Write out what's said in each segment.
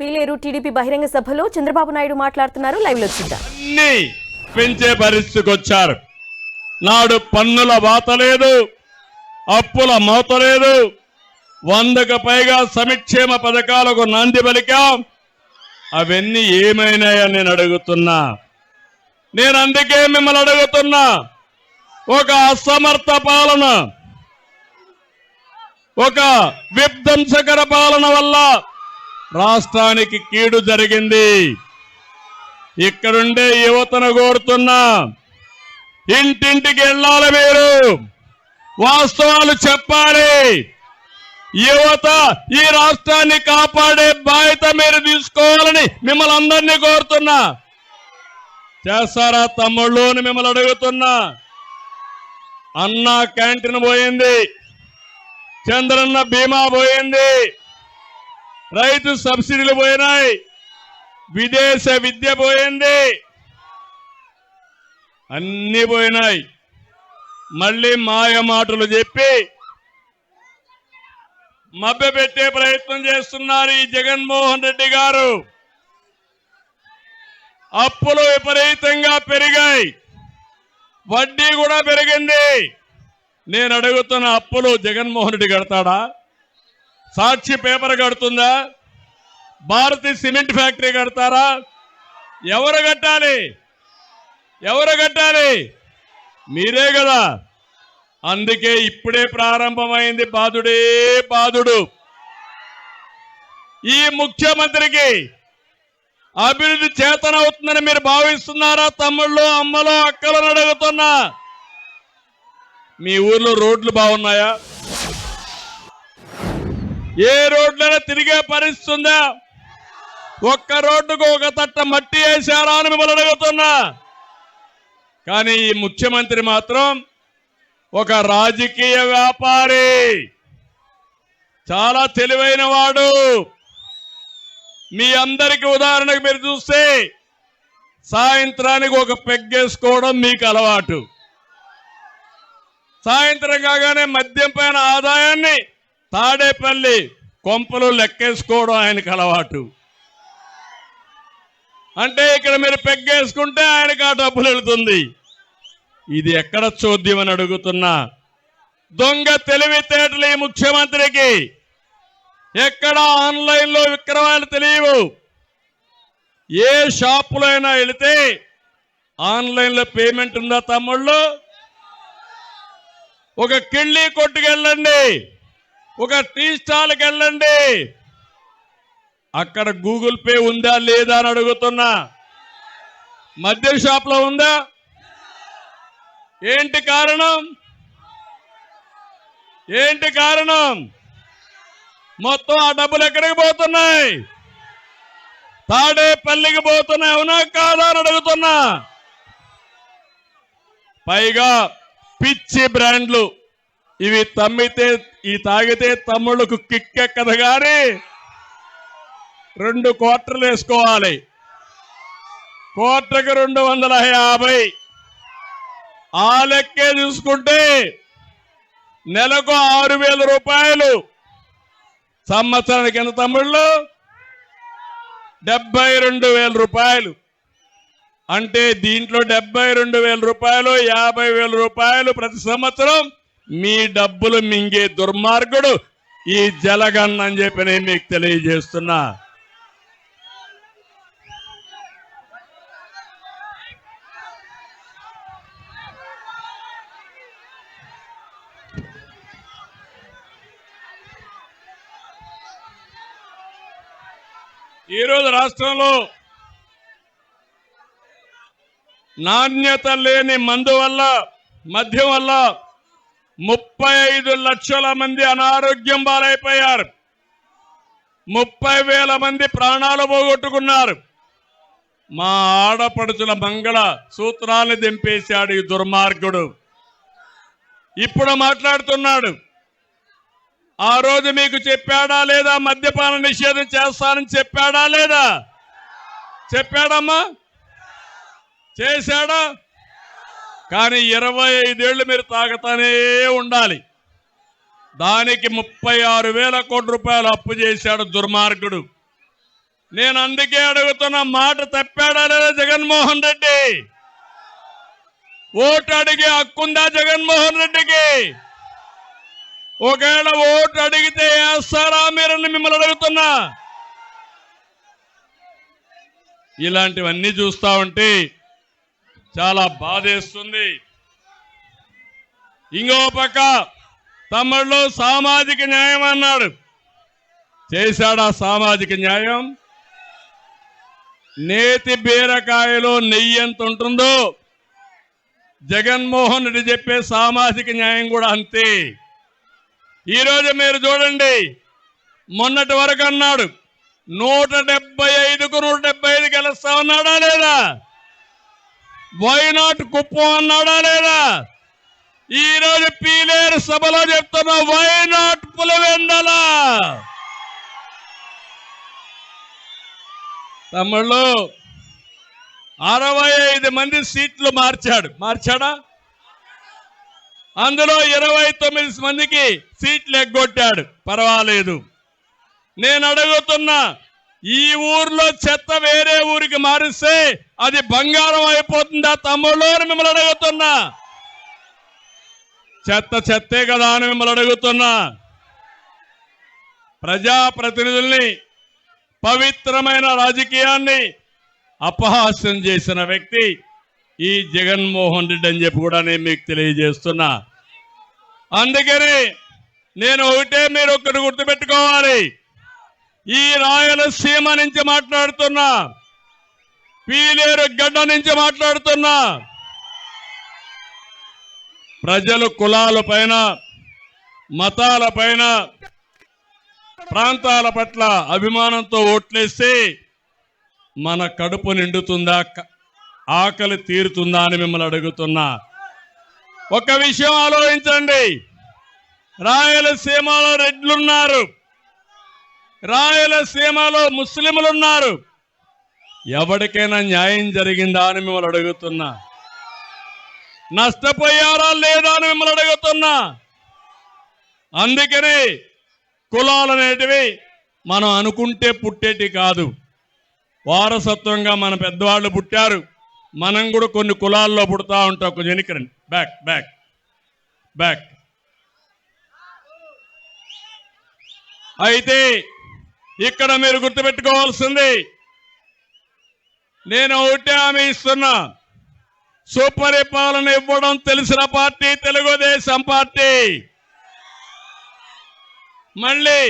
Pileru TDP బహిరంగ సభలో చంద్రబాబు నాయుడు మాట్లాడుతున్నారు. లైవ్లో చూద్దాం. అన్ని పెంచే పరిస్థితికి వచ్చారు నాడు పన్నుల వాత లేదు అప్పుల మోత లేదు. వందకు పైగా సంక్షేమ పథకాలకు నాంది పలికాం. అవన్నీ ఏమైనాయని నేను అడుగుతున్నా. నేను అందుకే మిమ్మల్ని అడుగుతున్నా. ఒక అసమర్థ పాలన ఒక విధ్వంసకర పాలన వల్ల రాష్ట్రానికి కీడు జరిగింది. ఇక్కడుండే యువతను కోరుతున్నా ఇంటింటికి వెళ్ళాలి మీరు. వాస్తవాలు చెప్పాలి. యువత ఈ రాష్ట్రాన్ని కాపాడే బాధ్యత మీరు తీసుకోవాలని మిమ్మల్ని అందరినీ కోరుతున్నా. చేస్తారా తమ్ముళ్ళు అని మిమ్మల్ని అడుగుతున్నా. అన్న క్యాంటీన్ పోయింది. చంద్రన్న బీమా పోయింది. రైతు సబ్సిడీలు పోయినాయి. విదేశ విద్య పోయింది. అన్నీ పోయినాయి. మళ్ళీ మాయ మాటలు చెప్పి మభ్య పెట్టే ప్రయత్నం చేస్తున్నారు ఈ జగన్మోహన్ రెడ్డి గారు. అప్పులు విపరీతంగా పెరిగాయి. వడ్డీ కూడా పెరిగింది. నేను అడుగుతున్న అప్పులు జగన్మోహన్ రెడ్డి కడతాడా? సాక్షి పేపర్ కడుతుందా? భారతి సిమెంట్ ఫ్యాక్టరీ కడతారా? ఎవరు కట్టాలి? ఎవరు కట్టాలి? మీరే కదా. అందుకే ఇప్పుడే ప్రారంభమైంది బాధుడే బాధుడు ఈ ముఖ్యమంత్రికి అభివృద్ధి చేతనవుతుందని మీరు భావిస్తున్నారా తమ్ముళ్ళు అమ్మలో అక్కలను అడుగుతున్నా? మీ ఊర్లో రోడ్లు బాగున్నాయా? ఏ రోడ్లైనా తిరిగే పరిస్థితి ఉందా ఒక్క రోడ్డుకు ఒక తట్ట మట్టి వేశారా అని మిమ్మల్ని అడుగుతున్నా. కానీ ఈ ముఖ్యమంత్రి మాత్రం ఒక రాజకీయ వ్యాపారి. చాలా తెలివైన వాడు. మీ అందరికి ఉదాహరణకు మీరు చూస్తే సాయంత్రానికి ఒక పెగ్గేసుకోవడం మీకు అలవాటు. సాయంత్రం కాగానే మద్యం పైన ఆదాయాన్ని తాడేపల్లి కొంపలు లెక్కేసుకోవడం ఆయనకు అలవాటు. అంటే ఇక్కడ మీరు పెగ్గేసుకుంటే ఆయనకు ఆ డబ్బులు వెళుతుంది. ఇది ఎక్కడ చోద్యం అని అడుగుతున్నా. దొంగ తెలివితేటలు ఈ ముఖ్యమంత్రికి. ఎక్కడ ఆన్లైన్లో విక్రమాలు తెలియవు. ఏ షాపులో అయినా వెళితే ఆన్లైన్లో పేమెంట్ ఉందా తమ్ముళ్ళు? ఒక కిళ్ళి కొట్టుకెళ్ళండి. ఒక టీ స్టాల్కి వెళ్ళండి. అక్కడ గూగుల్ పే ఉందా లేదా అని అడుగుతున్నా. మద్యం షాప్లో ఉందా? ఏంటి కారణం? ఏంటి కారణం? మొత్తం ఆ డబ్బులు ఎక్కడికి పోతున్నాయి? తాడేపల్లికి పోతున్నాయి అవునా కాదా అని అడుగుతున్నా. పైగా పిచ్చి బ్రాండ్లు ఇవి తమ్మితే ఈ తాగితే తమ్ముళ్ళకు కిక్కెక్కదు కానీ రెండు కోటర్లు వేసుకోవాలి. క్వార్టర్కి రెండు వందల యాభై. ఆ లెక్కే చూసుకుంటే నెలకు ఆరు వేల రూపాయలు. సంవత్సరానికి ఎంత తమ్ముళ్ళు? డెబ్బై రెండు వేల రూపాయలు. అంటే దీంట్లో డెబ్బై రెండు వేల రూపాయలు యాభై వేల రూపాయలు ప్రతి సంవత్సరం మీ డబ్బులు మింగే దుర్మార్గుడు ఈ జలగన్ అని చెప్పి నేను మీకు తెలియజేస్తున్నా. ఈరోజు రాష్ట్రంలో నాణ్యత లేని మందు వల్ల మద్యం వల్ల ముప్పై ఐదు లక్షల మంది అనారోగ్యం బాలైపోయారు ముప్పై వేల మంది ప్రాణాలు పోగొట్టుకున్నారు. మా ఆడపడుచుల మంగళ సూత్రాన్ని దింపేశాడు ఈ దుర్మార్గుడు. ఇప్పుడు మాట్లాడుతున్నాడు. ఆ రోజు మీకు చెప్పాడా లేదా? మద్యపాన నిషేధం చేస్తానని చెప్పాడా లేదా? చెప్పాడమ్మా. చేశాడా? కానీ ఇరవై ఐదేళ్ళు మీరు తాగుతానే ఉండాలి. దానికి ముప్పై ఆరు వేల కోట్ల రూపాయలు అప్పు చేశాడు దుర్మార్గుడు. నేను అందుకే అడుగుతున్న మాట తప్పాడా లేదా జగన్మోహన్ రెడ్డి? ఓటు అడిగే హక్కుందా జగన్మోహన్ రెడ్డికి? ఒకవేళ ఓటు అడిగితే వేస్తారా మీరని మిమ్మల్ని అడుగుతున్నా. ఇలాంటివన్నీ చూస్తా ఉంటే చాలా బాధేస్తుంది. ఇంకో పక్క తమ్ముళ్ళు సామాజిక న్యాయం అన్నాడు. చేశాడా సామాజిక న్యాయం? నేతి బీరకాయలో నెయ్యి ఎంత ఉంటుందో జగన్మోహన్ రెడ్డి చెప్పే సామాజిక న్యాయం కూడా అంతే. ఈరోజు మీరు చూడండి మొన్నటి వరకు అన్నాడు నూట డెబ్బై ఐదుకు నూట డెబ్బై ఐదు గెలుస్తా ఉన్నాడా లేదా? వైనాట్ కుప్పం అన్నాడా లేదా? ఈ రోజు పీలేరు సభలో చెప్తున్నా వైనాట్ పులివెందల. తమ్ముళ్ళు అరవై ఐదు మంది సీట్లు మార్చాడు. మార్చాడా? అందులో ఇరవై తొమ్మిది మందికి సీట్లు ఎగ్గొట్టాడు. పర్వాలేదు. నేను అడుగుతున్నా ఈ ఊర్లో చెత్త వేరే ఊరికి మారిస్తే అది బంగారం అయిపోతుందా తమ్ముళ్ళు అని మిమ్మల్ని అడుగుతున్నా. చెత్త చెత్తే కదా అని మిమ్మల్ని అడుగుతున్నా. ప్రజాప్రతినిధుల్ని పవిత్రమైన రాజకీయాన్ని అపహాస్యం చేసిన వ్యక్తి ఈ జగన్మోహన్ రెడ్డి అని చెప్పి కూడా నేను మీకు తెలియజేస్తున్నా. అందుకని నేను ఒకటే మీరు ఒక్కటి గుర్తుపెట్టుకోవాలి. ఈ రాయలసీమ నుంచి మాట్లాడుతున్నా. పీలేరు గడ్డ నుంచి మాట్లాడుతున్నా. ప్రజలు కులాల పైన మతాల పైన ప్రాంతాల పట్ల అభిమానంతో ఓట్లేస్తే మన కడుపు నిండుతుందా ఆకలి తీరుతుందా అని మిమ్మల్ని అడుగుతున్నా. ఒక విషయం ఆలోచించండి. రాయలసీమలో రెడ్లున్నారు. రాయలసీమలో ముస్లింలున్నారు ఎవరికైనా న్యాయం జరిగిందా అని మిమ్మల్ని అడుగుతున్నా. నష్టపోయారా లేదా అని మిమ్మల్ని అడుగుతున్నా. అందుకని కులాలు అనేటివి మనం అనుకుంటే పుట్టేటి కాదు. వారసత్వంగా మన పెద్దవాళ్ళు పుట్టారు. మనం కూడా కొన్ని కులాల్లో పుడతా ఉంటాం. కొంచెం వెనకరండి బ్యాక్ బ్యాక్ బ్యాక్ అయితే ఇక్కడ మీరు గుర్తుపెట్టుకోవాల్సింది. నేను ఒకటే హామీ ఇస్తున్నా. సుపరిపాలన ఇవ్వడం తెలిసిన పార్టీ తెలుగుదేశం పార్టీ. మళ్ళీ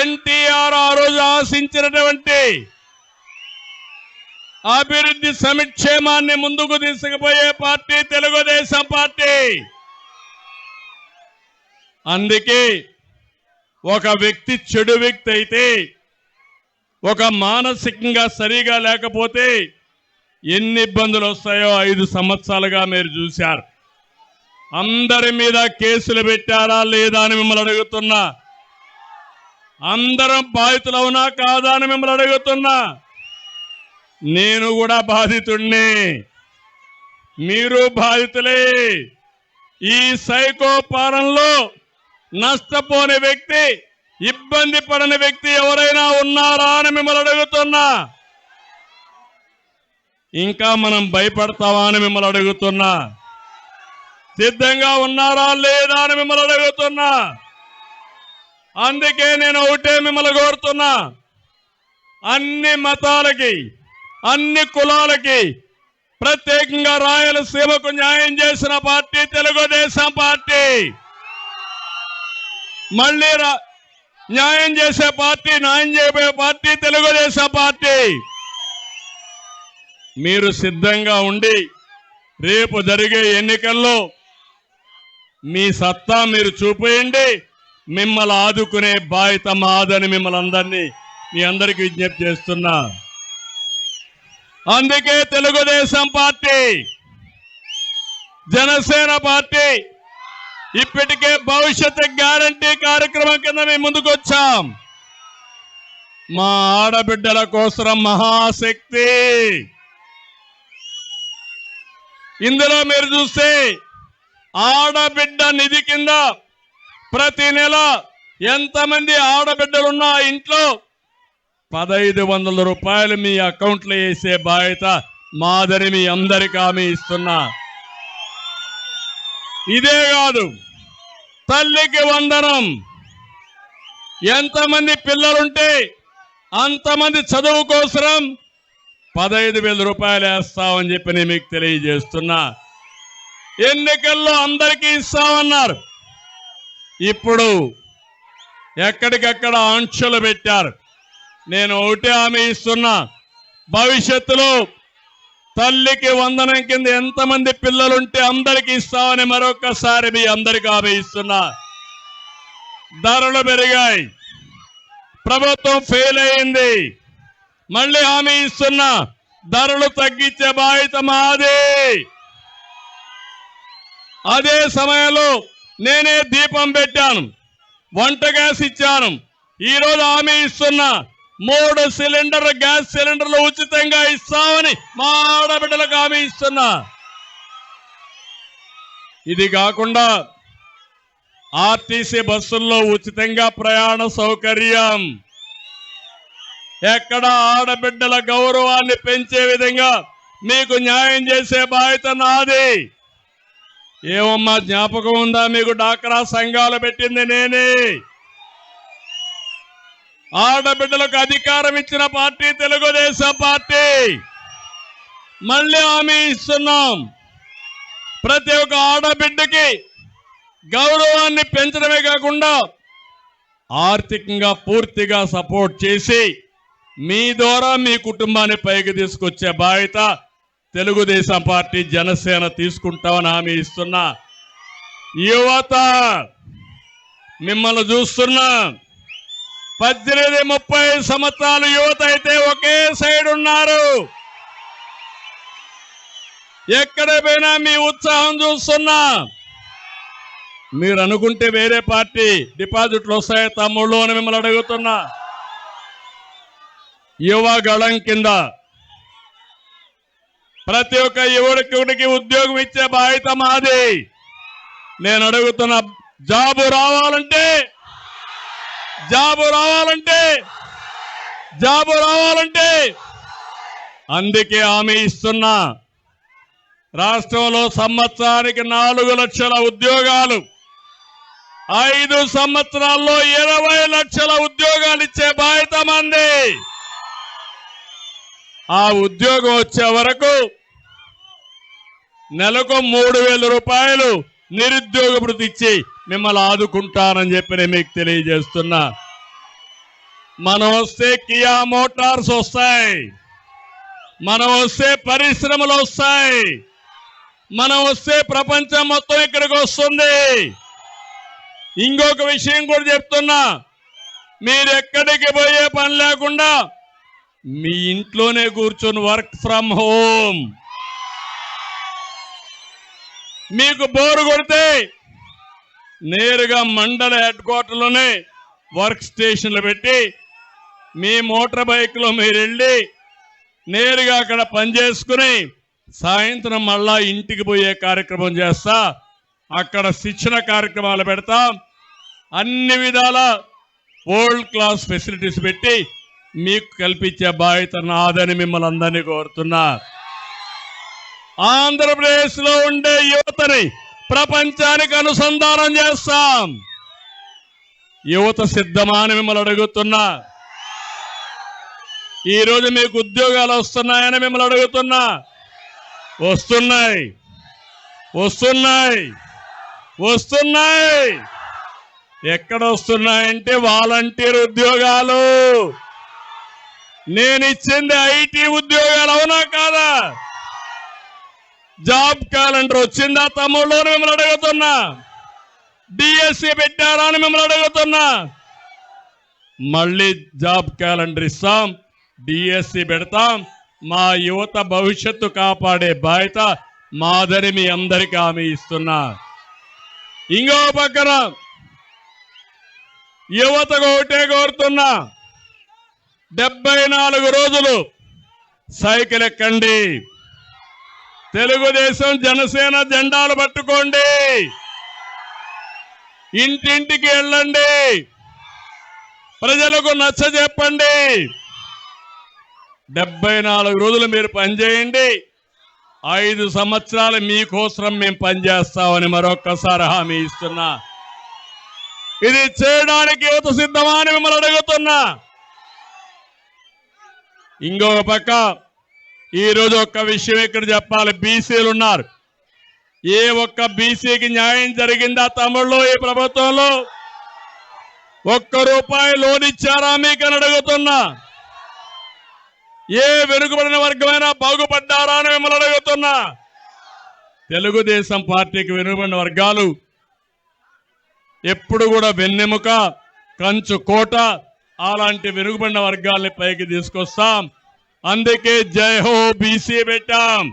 ఎన్టీఆర్ ఆ రోజు ఆశించినటువంటి అభివృద్ధి సంక్షేమాన్ని ముందుకు తీసుకుపోయే పార్టీ తెలుగుదేశం పార్టీ. అందుకే ఒక వ్యక్తి చెడు వ్యక్తి అయితే ఒక మానసికంగా సరిగా లేకపోతే ఎన్ని ఇబ్బందులు వస్తాయో ఐదు సంవత్సరాలుగా మీరు చూశారు. అందరి మీద కేసులు పెట్టారా లేదా అని మిమ్మల్ని అడుగుతున్నా. అందరం బాధితులు అవునా కాదా అని మిమ్మల్ని అడుగుతున్నా. నేను కూడా బాధితుణ్ణి. మీరు బాధితులే. ఈ సైకో పాలనలో నష్టపోని వ్యక్తి ఇబ్బంది పడని వ్యక్తి ఎవరైనా ఉన్నారా అని మిమ్మల్ని అడుగుతున్నా. ఇంకా మనం భయపడతావా అని మిమ్మల్ని అడుగుతున్నా. సిద్ధంగా ఉన్నారా లేదా అని మిమ్మల్ని అడుగుతున్నా. అందుకే నేను ఒకటే మిమ్మల్ని కోరుతున్నా. అన్ని మతాలకి అన్ని కులాలకి ప్రత్యేకంగా రాయలసీమకు న్యాయం చేసిన పార్టీ తెలుగుదేశం పార్టీ. మళ్ళీ రా- న్యాయం చేసే పార్టీ న్యాయం చేయబోయే పార్టీ తెలుగుదేశం పార్టీ. మీరు సిద్ధంగా ఉండి రేపు జరిగే ఎన్నికల్లో మీ సత్తా మీరు చూపేయండి. మిమ్మల్ని ఆదుకునే బాధ్యత మాదని మిమ్మల్ని అందరినీ మీ అందరికీ విజ్ఞప్తి చేస్తున్నా. అందుకే తెలుగుదేశం పార్టీ జనసేన పార్టీ ఇప్పటికే భవిష్యత్తు గ్యారంటీ కార్యక్రమం కింద మేము ముందుకొచ్చాం మా ఆడబిడ్డల కోసం మహాశక్తి. ఇందులో మీరు చూస్తే ఆడబిడ్డ నిధి కింద ప్రతి నెల ఎంతమంది ఆడబిడ్డలున్నా ఇంట్లో పదహైదు వందల రూపాయలు మీ అకౌంట్లో వేసే బాధ్యత మాదిరి మీ అందరికీ ఆమె ఇస్తున్నా. ఇదే కాదు. తల్లికి వందనం. ఎంతమంది పిల్లలుంటే అంతమంది చదువు కోసరం పదహైదు వేల రూపాయలు వేస్తామని చెప్పి నేను మీకు తెలియజేస్తున్నా. ఎన్నికల్లో అందరికీ ఇస్తామన్నారు. ఇప్పుడు ఎక్కడికక్కడ ఆంక్షలు పెట్టారు. నేను ఒకటే హామీ ఇస్తున్నా. భవిష్యత్తులో తల్లికి వందనం కింద ఎంతమంది పిల్లలుంటే అందరికి ఇస్తామని మరొకసారి మీ అందరికి హామీ ఇస్తున్నా. ధరలు పెరిగాయి. ప్రభుత్వం ఫెయిల్ అయింది మళ్ళీ హామీ ఇస్తున్నా. ధరలు తగ్గించే బాధ్యత మాది. అదే సమయంలో నేనే దీపం పెట్టాను. వంట గ్యాస్ ఇచ్చాను. ఈ రోజు హామీ ఇస్తున్నా. మూడు సిలిండర్ గ్యాస్ సిలిండర్లు ఉచితంగా ఇస్తామని మా ఆడబిడ్డలకు హామీ ఇస్తున్నా. ఇది కాకుండా ఆర్టీసీ బస్సుల్లో ఉచితంగా ప్రయాణ సౌకర్యం. ఎక్కడ ఆడబిడ్డల గౌరవాన్ని పెంచే విధంగా మీకు న్యాయం చేసే బాధ్యత నాది. ఏమమ్మా జ్ఞాపకం ఉందా? మీకు డాక్రా సంఘాలు పెట్టింది నేనే. ఆడబిడ్డలకు అధికారం ఇచ్చిన పార్టీ తెలుగుదేశం పార్టీ. మళ్ళీ హామీ ఇస్తున్నాం. ప్రతి ఒక్క ఆడబిడ్డకి గౌరవాన్ని పెంచడమే కాకుండా ఆర్థికంగా పూర్తిగా సపోర్ట్ చేసి మీ ద్వారా మీ కుటుంబాన్ని పైకి తీసుకొచ్చే బాధ్యత తెలుగుదేశం పార్టీ జనసేన తీసుకుంటామని హామీ ఇస్తున్నా. యువత మిమ్మల్ని చూస్తున్నా. పద్దెనిమిది ముప్పై సంవత్సరాలు యువత అయితే ఒకే సైడ్ ఉన్నారు. ఎక్కడ పోయినా మీ ఉత్సాహం చూస్తున్నా. మీరు అనుకుంటే వేరే పార్టీ డిపాజిట్లు వస్తాయి తమ్ముళ్ళు అని మిమ్మల్ని అడుగుతున్నా. యువ గళం కింద ప్రతి ఒక్క యువకుడికి ఉద్యోగం ఇచ్చే బాధ్యత మాది. నేను అడుగుతున్న జాబు రావాలంటే జాబు రావాలంటే జాబు రావాలంటే అందుకే హామీ ఇస్తున్నా. రాష్ట్రంలో సంవత్సరానికి నాలుగు లక్షల ఉద్యోగాలు ఐదు సంవత్సరాల్లో ఇరవై లక్షల ఉద్యోగాలు ఇచ్చే బాధ్యత మంది. ఆ ఉద్యోగం వచ్చే వరకు నెలకు మూడు వేల రూపాయలు నిరుద్యోగ వృత్తి ఇచ్చి మిమ్మల్ని ఆదుకుంటానని చెప్పి నేను మీకు తెలియజేస్తున్నా. మనం వస్తే కియా మోటార్స్ వస్తాయి. మనం వస్తే పరిశ్రమలు వస్తాయి. మనం వస్తే ప్రపంచం మొత్తం ఇక్కడికి వస్తుంది. ఇంకొక విషయం కూడా చెప్తున్నా. మీరు ఎక్కడికి పోయే పని లేకుండా మీ ఇంట్లోనే కూర్చొని వర్క్ ఫ్రమ్ హోమ్. మీకు బోరు కొడితే నేరుగా మండల హెడ్ క్వార్టర్లోనే వర్క్ స్టేషన్లు పెట్టి మీ మోటార్ బైక్లో మీరు వెళ్ళి నేరుగా అక్కడ పనిచేసుకుని సాయంత్రం మళ్ళా ఇంటికి పోయే కార్యక్రమం చేస్తా. అక్కడ శిక్షణ కార్యక్రమాలు పెడతాం. అన్ని విధాల వరల్డ్ క్లాస్ ఫెసిలిటీస్ పెట్టి మీకు కల్పించే బాధ్యత నాదని మిమ్మల్ని అందరినీ కోరుతున్నా. ఆంధ్రప్రదేశ్లో ఉండే యువతని ప్రపంచానికి అనుసంధానం చేస్తాం. యువత సిద్ధమా అని మిమ్మల్ని అడుగుతున్నా. ఈ రోజు మీకు ఉద్యోగాలు వస్తున్నాయని మిమ్మల్ని అడుగుతున్నా. వస్తున్నాయి. వస్తున్నాయి. వస్తున్నాయి. ఎక్కడ వస్తున్నాయంటే వాలంటీర్ ఉద్యోగాలు. నేను ఇచ్చింది ఐటీ ఉద్యోగాలు అవునా కాదా? జాబ్ క్యాలెండర్ వచ్చిందా తమ్ముళ్ళు అని మిమ్మల్ని అడుగుతున్నా? డిఎస్సి పెట్టారా అని మిమ్మల్ని అడుగుతున్నా? మళ్ళీ జాబ్ క్యాలెండర్ ఇస్తాం డిఎస్సి పెడతాం మా యువత భవిష్యత్తు కాపాడే బాధ్యత మాదని మీ అందరికీ హామీ ఇస్తున్నా. ఇంకో పక్కన యువతకు ఒకటే కోరుతున్నా డెబ్బై నాలుగు రోజులు సైకిల్ ఎక్కండి. తెలుగుదేశం జనసేన జెండాలు పట్టుకోండి. ఇంటింటికి వెళ్ళండి. ప్రజలకు నచ్చ చెప్పండి. డెబ్బై నాలుగు రోజులు మీరు పనిచేయండి. ఐదు సంవత్సరాలు మీకోసం మేము పనిచేస్తామని మరొక్కసారి హామీ ఇస్తున్నా. ఇది చేయడానికి యువత సిద్ధమా అని మిమ్మల్ని అడుగుతున్నా. ఇంకొక పక్క ఈరోజు ఒక్క విషయం ఇక్కడ చెప్పాలి. బీసీలు ఉన్నారు. ఏ ఒక్క బీసీకి న్యాయం జరిగిందా తమిళ్ళో ఈ ప్రభుత్వంలో? ఒక్క రూపాయి లోన్ ఇచ్చారా మీకు అని అడుగుతున్నా. ఏ వెనుకబడిన వర్గమైనా బాగుపడ్డారా అని మిమ్మల్ని అడుగుతున్నా. తెలుగుదేశం పార్టీకి వెనుకబడిన వర్గాలు ఎప్పుడు కూడా వెన్నెముక కంచు కోట అలాంటి వెనుకబడిన వర్గాల్ని పైకి తీసుకొస్తాం. అందుకే జై హో బీసీ పెట్టాం